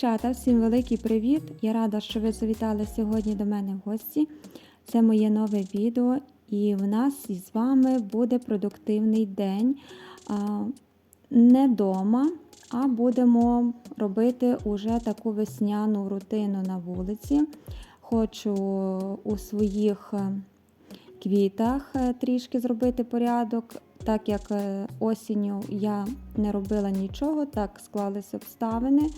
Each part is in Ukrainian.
Дівчата, всім великий привіт! Я рада, що ви завітали сьогодні до мене в гості. Це моє нове відео, і в нас із вами буде продуктивний день. Не вдома, а будемо робити уже таку весняну рутину на вулиці. Хочу у своїх е, квітах е, трішки зробити порядок. Так як е, осінню я не робила нічого, так склалися обставини,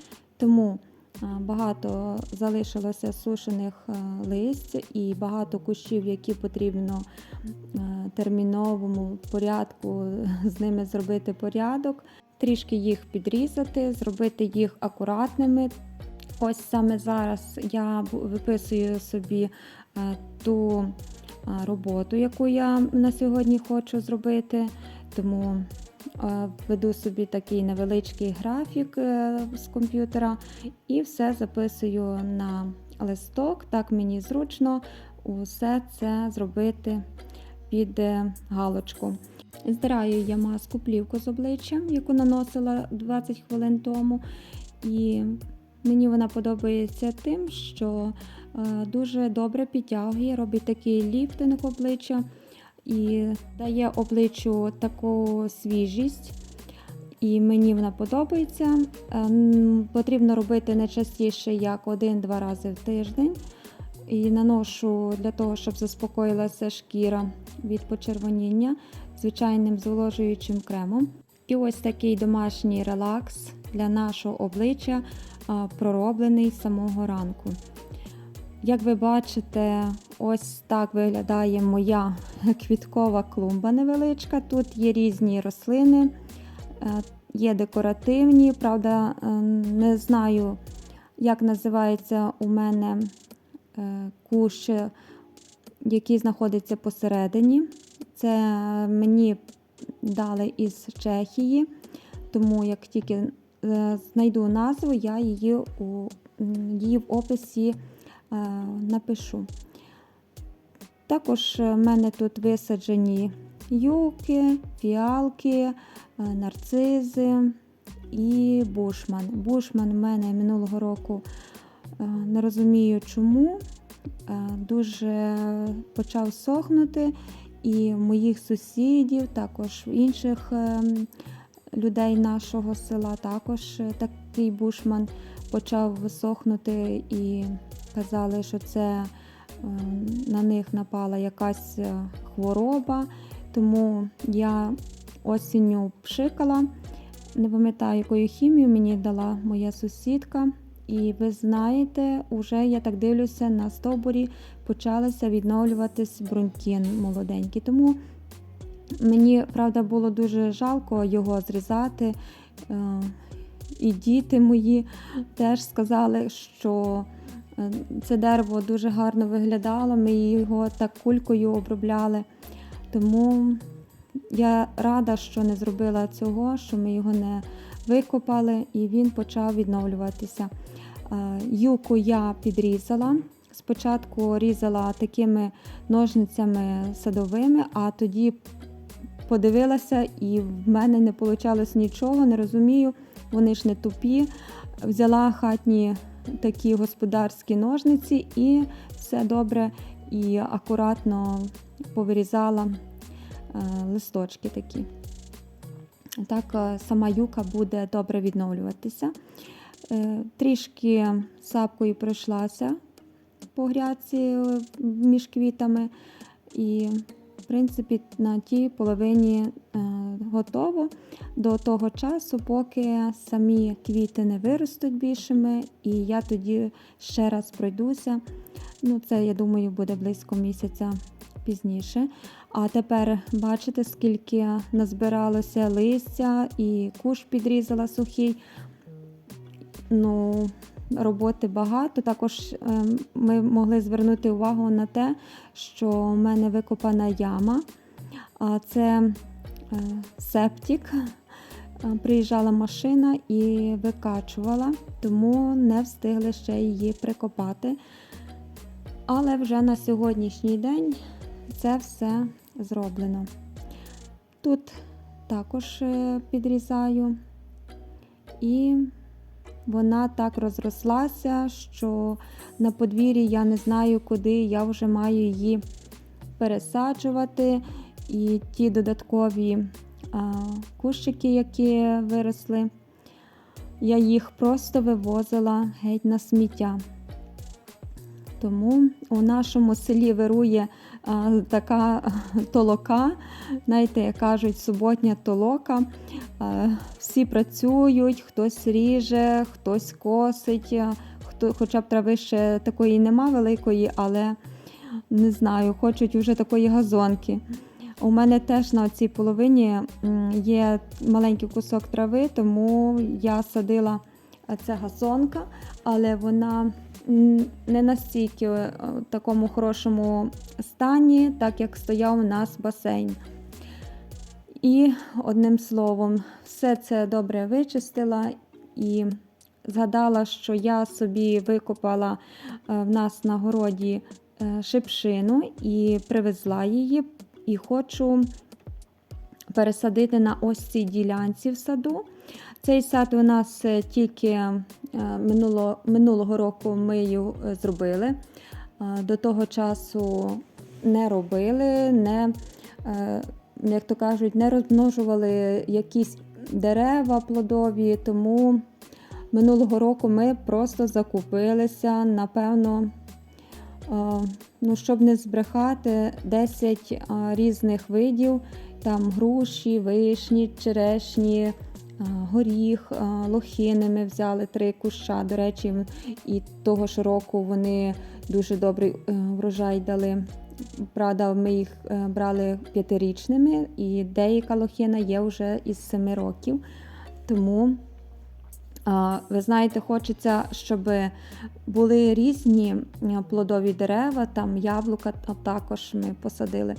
тому е, багато залишилося сушених е, листя і багато кущів, які потрібно е, терміновому порядку з ними зробити порядок, трішки їх підрізати, зробити їх акуратними. Ось саме зараз я виписую собі ту роботу, яку я на сьогодні хочу зробити. Тому веду собі такий невеличкий графік е, з комп'ютера і все записую на листок. Так мені зручно усе це зробити під е, галочку. Здираю я маску плівку з обличчя, яку наносила 20 хвилин тому. І мені вона подобається тим, що е, дуже добре підтягує, робить такий ліфтинг обличчя і дає обличчю таку свіжість. І мені вона подобається. Е, Потрібно робити не частіше, як один-два рази в тиждень. І наношу для того, щоб заспокоїлася шкіра від почервоніння звичайним зволожуючим кремом. І ось такий домашній релакс для нашого обличчя пророблений з самого ранку. Як ви бачите, ось так виглядає моя квіткова клумба невеличка. Тут є різні рослини, е, є декоративні. Правда, е, не знаю, як називається у мене е, кущ, який знаходиться посередині. Це мені дали із Чехії, тому як тільки знайду назву, я її у її в описі напишу. Також в мене тут висаджені юки, фіалки, е, нарцизи і бушман. Бушман в мене минулого року е, не розумію чому. е, Дуже почав сохнути, і моїх сусідів, також інших людей нашого села також е, такий бушман почав висохнути і казали, що це е, на них напала якась е, хвороба. Тому я осінню пшикала. Не пам'ятаю, якою хімію мені дала моя сусідка. І ви знаєте, уже я так дивлюся, на стовбурі почалися відновлюватись бруньки молоденькі. Тому мені, правда, було дуже жалко його зрізати. Е, І діти мої теж сказали, що це дерево дуже гарно виглядало, ми його так кулькою обробляли. Тому я рада, що не зробила цього, що ми його не викопали і він почав відновлюватися. Е, Юку я підрізала. Спочатку різала такими ножницями садовими, а тоді подивилася, і в мене не вийшло нічого, не розумію. Вони ж не тупі. Взяла хатні такі господарські ножниці і все добре і акуратно повирізала е, листочки такі. Так е, сама юка буде добре відновлюватися. Е, Трішки сапкою пройшлася по грядці е, між квітами, і, в принципі, на тій половині е, готово до того часу, поки самі квіти не виростуть більшими, і я тоді ще раз пройдуся. Ну, це, я думаю, буде близько місяця пізніше. А тепер бачите, скільки назбиралося листя і куш підрізала сухий. Ну, роботи багато. Також ем, ми могли звернути увагу на те, що в мене викопана яма. А це е, септик. Е, Приїжджала машина і викачувала, тому не встигли ще її прикопати. Але вже на сьогоднішній день це все зроблено. Тут також е, підрізаю і вона так розрослася, що на подвір'ї я не знаю, куди я вже маю її пересаджувати. І ті додаткові а, кущики, які виросли, я їх просто вивозила геть на сміття. Тому у нашому селі вирує така толока, знаєте, як кажуть, суботня толока. Всі працюють, хтось ріже, хтось косить, хто, хоча б трави ще такої нема великої, але не знаю, хочуть вже такої газонки. У мене теж на цій половині є маленький кусок трави, тому я садила це газонка, але вона не настільки е, в такому хорошому стані, так як стояв у нас басейн. І одним словом, все це добре вичистила і згадала, що я собі викопала е, в нас на городі е, шипшину і привезла її, і хочу пересадити на ось цій ділянці в саду. Цей сад у нас е, тільки е, минуло, минулого року ми його е, зробили. До того часу не робили, не, як то кажуть, не розмножували якісь дерева плодові, тому минулого року ми просто закупилися, напевно, ну, щоб не збрехати, 10 е, різних видів, там груші, вишні, черешні, горіх, е, лохини ми взяли три куща. До речі, і того ж року вони дуже добрий е, врожай дали. Правда, ми їх е, брали п'ятирічними, і деяка лохина є вже із семи років. Тому, ви знаєте, хочеться, щоб були різні е, плодові дерева, там яблука також ми посадили.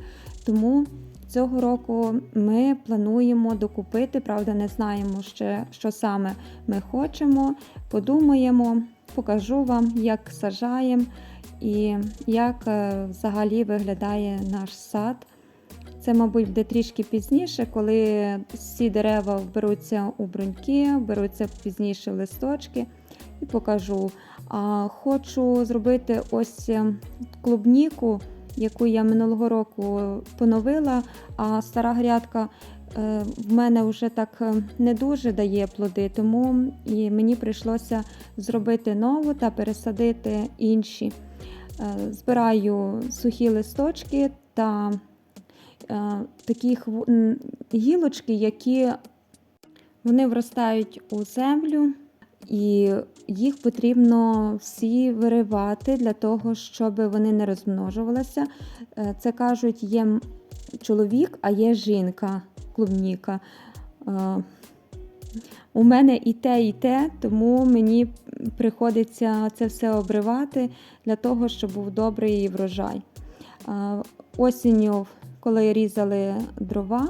Тому цього року ми плануємо докупити, правда, не знаємо ще, що саме ми хочемо. Подумаємо, покажу вам, як сажаємо і як е, взагалі виглядає наш сад. Це, мабуть, буде трішки пізніше, коли всі дерева вберуться у бруньки, вберуться пізніше в листочки і покажу. А хочу зробити ось е, клубніку, яку я минулого року поновила, а стара грядка е, в мене вже так е, не дуже дає плоди, тому і мені прийшлося зробити нову та пересадити інші. Е, Збираю сухі листочки та такі гілочки, які вони вростають у землю, і їх потрібно всі виривати для того, щоб вони не розмножувалися. Е, Це кажуть, є чоловік, а є жінка, клубніка. Е, У мене і те, і те, тому мені приходиться це все обривати для того, щоб був добрий врожай. Е, Осінню, коли різали дрова,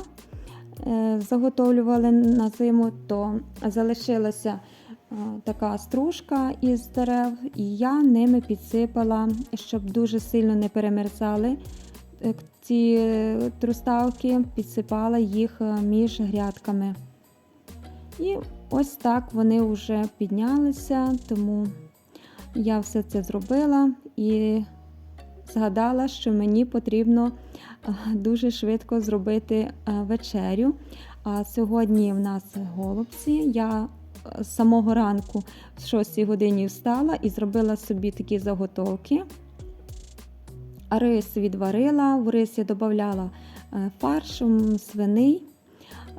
заготовлювали на зиму, то залишилася е, така стружка із дерев, і я ними підсипала, щоб дуже сильно не перемерзали е, ці е, труставки, підсипала їх е, між грядками. І ось так вони вже піднялися, тому я все це зробила і згадала, що мені потрібно е, дуже швидко зробити е, вечерю. А сьогодні в нас голубці. Я е, з самого ранку в 6 годині встала і зробила собі такі заготовки. Рис відварила, в рис я додавала е, фарш свиний,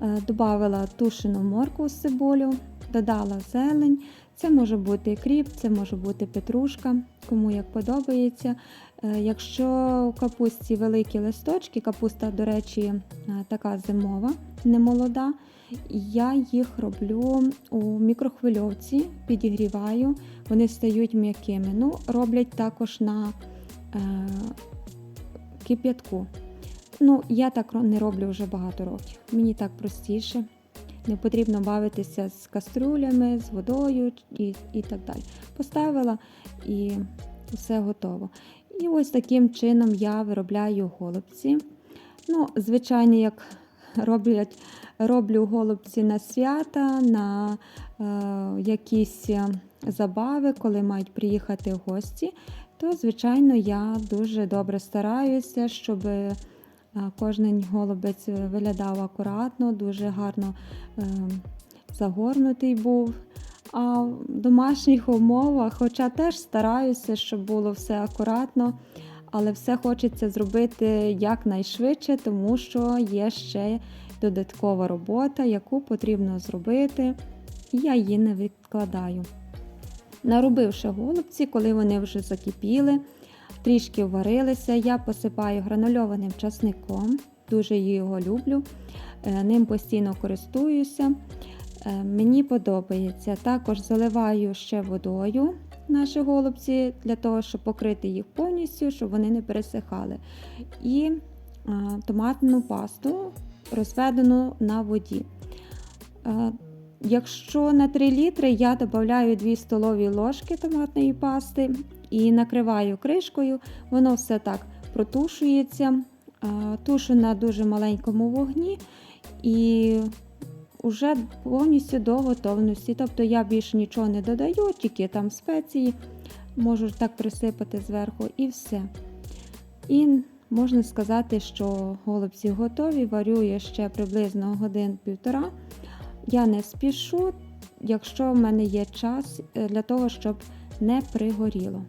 е, додавала тушену моркву з цибулю, додала зелень. Це може бути кріп, це може бути петрушка, кому як подобається. Е, Якщо у капусті великі листочки, капуста, до речі, така зимова, не молода, я їх роблю у мікрохвильовці, підігріваю, вони стають м'якими. Ну, роблять також на е, кип'ятку. Ну, я так не роблю вже багато років. Мені так простіше. Не потрібно бавитися з каструлями, з водою і, і так далі. Поставила і все готово. І ось таким чином я виробляю голубці. Ну, звичайно, як роблять, роблю голубці на свята, на е, якісь е, забави, коли мають приїхати гості, то, звичайно, я дуже добре стараюся, щоб е, кожен голубець виглядав акуратно, дуже гарно е, загорнутий був. А в домашніх умовах, хоча теж стараюся, щоб було все акуратно, але все хочеться зробити якнайшвидше, тому що є ще додаткова робота, яку потрібно зробити, і я її не відкладаю. Наробивши голубці, коли вони вже закипіли, трішки варилися, я посипаю гранульованим часником, дуже його люблю, е, ним постійно користуюся. Е, Мені подобається. Також заливаю ще водою наші голубці для того, щоб покрити їх повністю, щоб вони не пересихали. І а, томатну пасту розведену на воді. Е, Якщо на 3 літри я додаю 2 столові ложки томатної пасти і накриваю кришкою, воно все так протушується, Е, тушу на дуже маленькому вогні і вже повністю до готовності. Тобто я більше нічого не додаю, тільки там спеції, можу так присипати зверху і все. І можна сказати, що голубці готові, варю ще приблизно годин-півтора. Я не спішу, якщо в мене є час е, для того, щоб не пригоріло.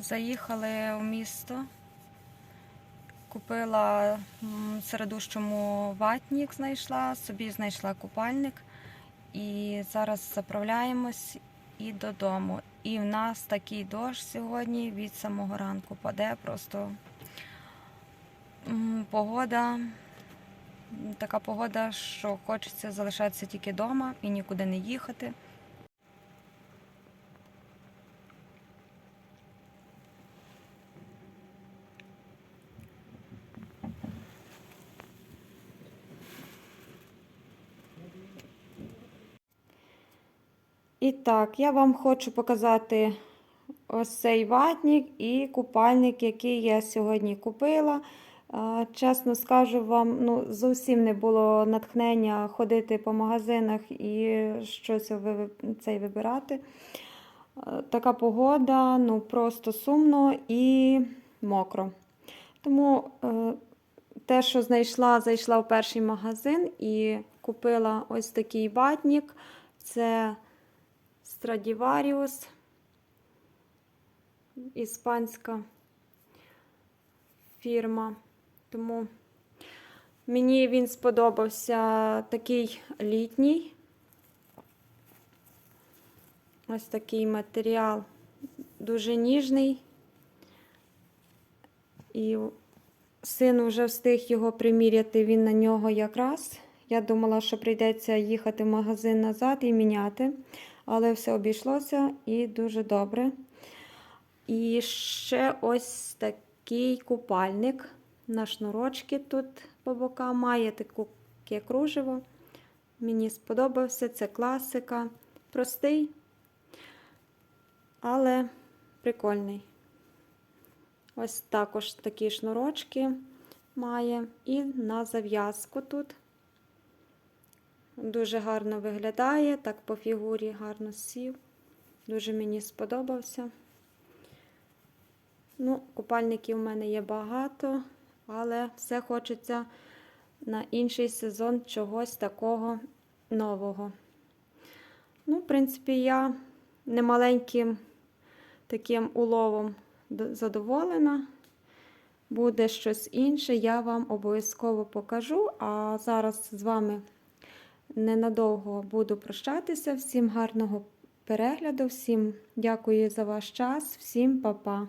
Заїхали в місто. Купила в середущому ватнік, знайшла, собі знайшла купальник. І зараз заправляємось і додому. І в нас такий дощ сьогодні від самого ранку паде. Просто погода, така погода, що хочеться залишатися тільки вдома і нікуди не їхати. Так, я вам хочу показати ось цей ватник і купальник, який я сьогодні купила. Чесно скажу вам, ну, зовсім не було натхнення ходити по магазинах і щось цей вибирати. Така погода, ну просто сумно і мокро. Тому е, те, що знайшла, зайшла в перший магазин і купила ось такий ватник. Це Stradivarius, іспанська фірма. Тому мені він сподобався такий літній. Ось такий матеріал дуже ніжний. І син вже встиг його приміряти, він на нього якраз. Я думала, що прийдеться їхати в магазин назад і міняти, але все обійшлося і дуже добре. І ще ось такий купальник на шнурочки тут по бокам має таке кружево. Мені сподобався, це класика. Простий, але прикольний. Ось також такі шнурочки має. І на зав'язку тут. Дуже гарно виглядає, так по фігурі гарно сів. Дуже мені сподобався. Ну, купальників у мене є багато, але все хочеться на інший сезон чогось такого нового. Ну, в принципі, я немаленьким таким уловом задоволена. Буде щось інше, я вам обов'язково покажу. А зараз з вами ненадовго буду прощатися. Всім гарного перегляду, всім дякую за ваш час, всім па-па.